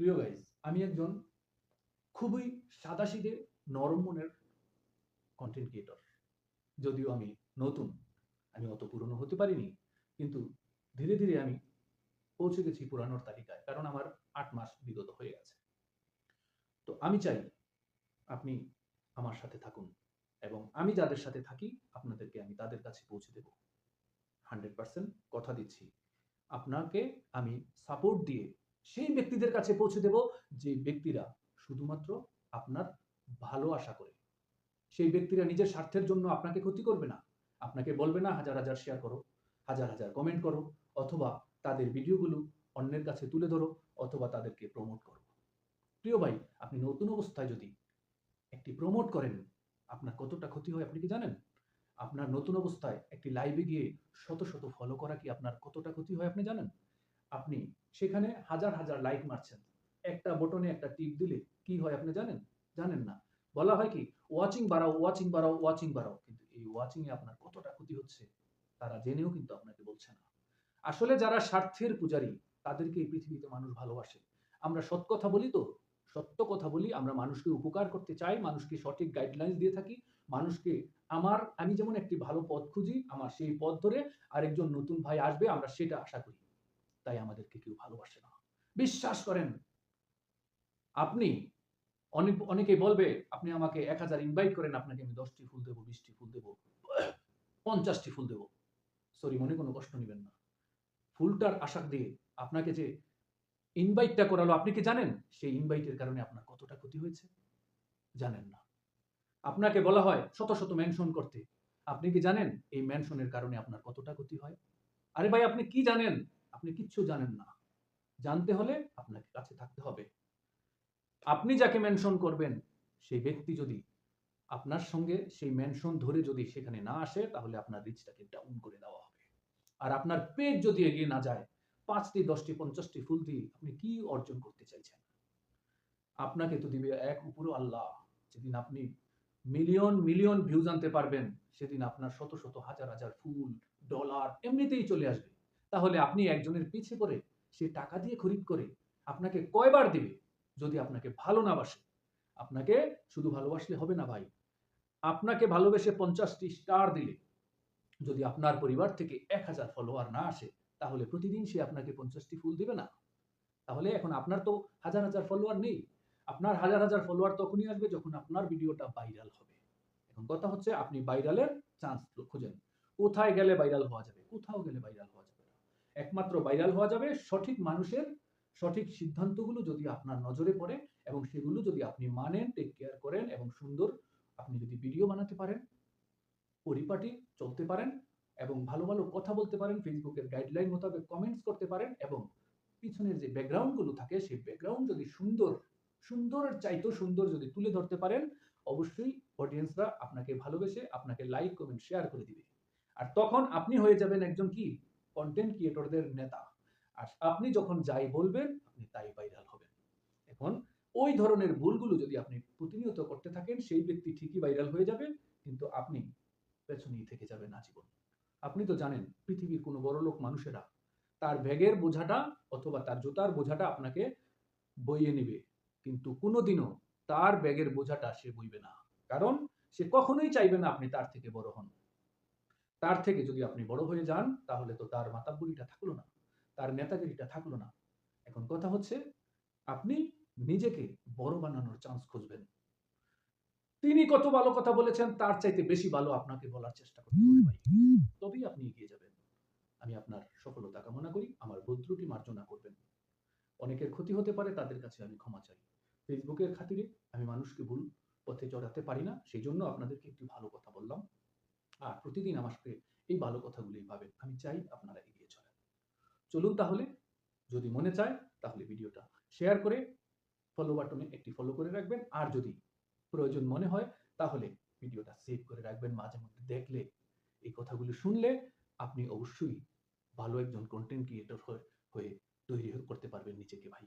প্রিয় গাইজ আমি একজন খুবই সাদাসিধে নরম মনের কন্টেন্ট ক্রিয়েটর যদিও আমি নতুন, আমি অত পুরনো হতে পারিনি, কিন্তু ধীরে ধীরে আমি পৌঁছে গেছি পুরানোর তালিকায়, কারণ আমার আট মাস বিগত হয়ে গেছে। তো আমি চাই আপনি আমার সাথে থাকুন, এবং আমি যাদের সাথে থাকি, আপনাদেরকে আমি তাদের কাছে পৌঁছে দেব। হান্ড্রেড পার্সেন্ট কথা দিচ্ছি। আপনাকে আমি সাপোর্ট দিয়ে সেই ব্যক্তিদের কাছে পৌঁছে দেব যে ব্যক্তিরা শুধুমাত্র আপনার ভালো আশা করে। সেই ব্যক্তিরা নিজের স্বার্থের জন্য আপনাকে ক্ষতি করবে না। আপনাকে বলবে না, হাজার হাজার শেয়ার করো, হাজার হাজার কমেন্ট করো, অথবা তাদের ভিডিওগুলো অন্যের কাছে তুলে ধরো, অথবা তাদেরকে প্রমোট করো। প্রিয় ভাই, আপনি নতুন অবস্থায় যদি একটি প্রমোট করেন, আপনার কতটা ক্ষতি হয় আপনি কি জানেন? আপনার নতুন অবস্থায় একটি লাইভে গিয়ে শত শত ফলো করা কি আপনার কতটা ক্ষতি হয় আপনি জানেন? আপনি সেখানে হাজার হাজার লাইক মারছেন। একটা বটনে একটা টিপ দিলে কি হয় আপনি জানেন? জানেন না। বলা হয় কি ওয়াচিং বাড়াও ওয়াচিং বাড়াও ওয়াচিং বাড়াও। কিন্তু এই ওয়াচিং এ আপনার কতটা ক্ষতি হচ্ছে, তারা জেনেও কিন্তু আপনাকে বলছে না। আসলে যারা স্বার্থের পূজারী, তাদেরকে এই পৃথিবীতে মানুষ ভালোবাসে। আমরা সৎ কথা বলি তো, সত্য কথা বলি, আমরা মানুষকে উপকার করতে চাই, মানুষকে সঠিক গাইডলাইন দিয়ে থাকি, মানুষকে আমার, আমি যেমন একটি ভালো পথ খুঁজি, আমার সেই পথ ধরে আরেকজন নতুন ভাই আসবে, আমরা সেটা আশা করি। তাই আমাদেরকে কেউ ভালোবাসে না। বিশ্বাস করেন, আপনি অনেক, অনেকেই বলবে, আপনি আমাকে এক হাজার ইনভাইট করেন, আপনাকে আমি দশটি ফুল দেবো, বিশটি ফুল দেবো, পঞ্চাশটি ফুল দেবো। সরি মনে কোনো কষ্ট নেবেন না। ফুলটার আশা দিয়ে আপনাকে যে ইনভাইটটা করালো, আপনি কি জানেন? সেই ইনভাইটের কারণে আপনার কতটা ক্ষতি হয়েছে? জানেন না। আপনাকে বলা হয় শত শত মেনশন করতে। আপনি কি জানেন? এই মেনশনের কারণে আপনার কতটা ক্ষতি হয়? আরে ভাই, আপনি কি জানেন? আপনি কিচ্ছু জানেন না। জানতে হলে আপনাকে কাছে থাকতে হবে। আপনি যাকে মেনশন করবেন, সেই ব্যক্তি যদি আপনার সঙ্গে সেই মেনশন ধরে যদি সেখানে না আসে, তাহলে আপনার রিচটাকে ডাউন করে দেওয়া হবে। আর আপনার পেজ যদি এগিয়ে না যায়, পাঁচটি, দশটি, পঞ্চাশটি ফুল দিয়ে আপনি কি অর্জন করতে চাইছেন? আপনাকে তো দিবে এক উপরও আল্লাহ। যেদিন আপনি মিলিয়ন মিলিয়ন ভিউজ আনতে পারবেন, সেদিন আপনার শত শত, হাজার হাজার ফুল ডলার এমনিতেই চলে আসবে। তাহলে আপনি একজনের পিছে করে সে টাকা দিয়ে খরিদ করে আপনাকে কয়বার দিবে যদি আপনাকে ভালো না বাসে? আপনাকে শুধু ভালোবাসলে হবে না ভাই। আপনাকে ভালোবেসে পঞ্চাশটি স্টার দিলে। যদি আপনার পরিবার থেকে এক হাজার ফলোয়ার না আসে, তাহলে প্রতিদিন সে আপনাকে পঞ্চাশটি ফুল দিবে না। তাহলে এখন আপনার তো হাজার হাজার ফলোয়ার নেই। আপনার হাজার হাজার ফলোয়ার তখনই আসবে যখন আপনার ভিডিওটা ভাইরাল হবে। এখন কথা হচ্ছে আপনি ভাইরালের চান্স খোঁজেন। কোথায় গেলে ভাইরাল হওয়া যাবে? কোথাও গেলে ভাইরাল হওয়া যাবে? একমাত্র ভাইরাল হওয়া যাবে সঠিক মানুষের সঠিক সিদ্ধান্তগুলো যদি আপনার নজরে পড়ে এবং সেগুলো যদি আপনি মানেন টেক কেয়ার করেন এবং সুন্দর আপনি যদি ভিডিও বানাতে পারেন, পরিপাটি চলতে পারেন এবং ভালো ভালো কথা বলতে পারেন ফেসবুকের গাইডলাইন মোতাবেক কমেন্টস করতে পারেন এবং পিছনের যে ব্যাকগ্রাউন্ডগুলো থাকে, সেই ব্যাকগ্রাউন্ড যদি সুন্দর সুন্দরের চাইতো সুন্দর যদি তুলে ধরতে পারেন, অবশ্যই অডিয়েন্সরা আপনাকে ভালোবেসে আপনাকে লাইক কমেন্ট শেয়ার করে দিবে। আর তখন আপনি হয়ে যাবেন একজন কি? কন্টেন্ট ক্রিয়েটরদের নেতা। আর আপনি যখন যাই বলবেন, আপনি তাই ভাইরাল হবেন। এখন ওই ধরনের ভুলগুলো যদি আপনি প্রতিনিয়ত করতে থাকেন, সেই ব্যক্তি ঠিকই ভাইরাল হয়ে যাবে, কিন্তু আপনি পেছনেই থেকে যাবেন আজীবন। আপনি তো জানেন, পৃথিবীর কোনো বড় লোক মানুষেরা তার ব্যাগের বোঝাটা অথবা তার জুতার বোঝাটা আপনাকে বইয়ে নেবে। কিন্তু কোনোদিনও তার ব্যাগের বোঝাটা সে বইবে না। কারণ সে কখনোই চাইবে না আপনি তার থেকে বড় হন। তার থেকে যদি আপনি বড় হয়ে যান, তাহলে তো তার মাতাব্বুরিটা থাকল না, তার নেতাগিরিটা থাকল না। এখন কথা হচ্ছে, আপনি নিজেকে বড় বানানোর চান্স খুঁজবেন। তিনি কত ভালো কথা বলেছেন, তার চাইতে বেশি ভালো আপনাকে বলার চেষ্টা করতে হবে ভাই। তবেই আপনি এগিয়ে যাবেন। আমি আপনার সফলতা কামনা করি, আমার ভুল ত্রুটি মার্জনা করবেন। অনেকের ক্ষতি হতে পারে, তাদের কাছে আমি ক্ষমা চাই। ফেসবুকের খাতিরে আমি মানুষকে ভুল পথে চড়াতে পারি না সেই জন্য আপনাদেরকে একটি ভালো কথা বললাম। আর প্রতিদিন আমাকে এই ভালো কথাগুলোই পাবেন আমি চাই আপনারা এগিয়ে চলেন। চলুন তাহলে, যদি মনে চায় তাহলে ভিডিওটা শেয়ার করে ফলো বাটনে একটি ফলো করে রাখবেন। আর যদি প্রয়োজন মনে হয় তাহলে ভিডিওটা সেভ করে রাখবেন। মাঝে মধ্যে দেখলে এই কথাগুলো শুনলে আপনি অবশ্যই ভালো একজন কন্টেন্ট ক্রিয়েটর হয়ে তৈরি করতে পারবেন নিজেকে ভাই।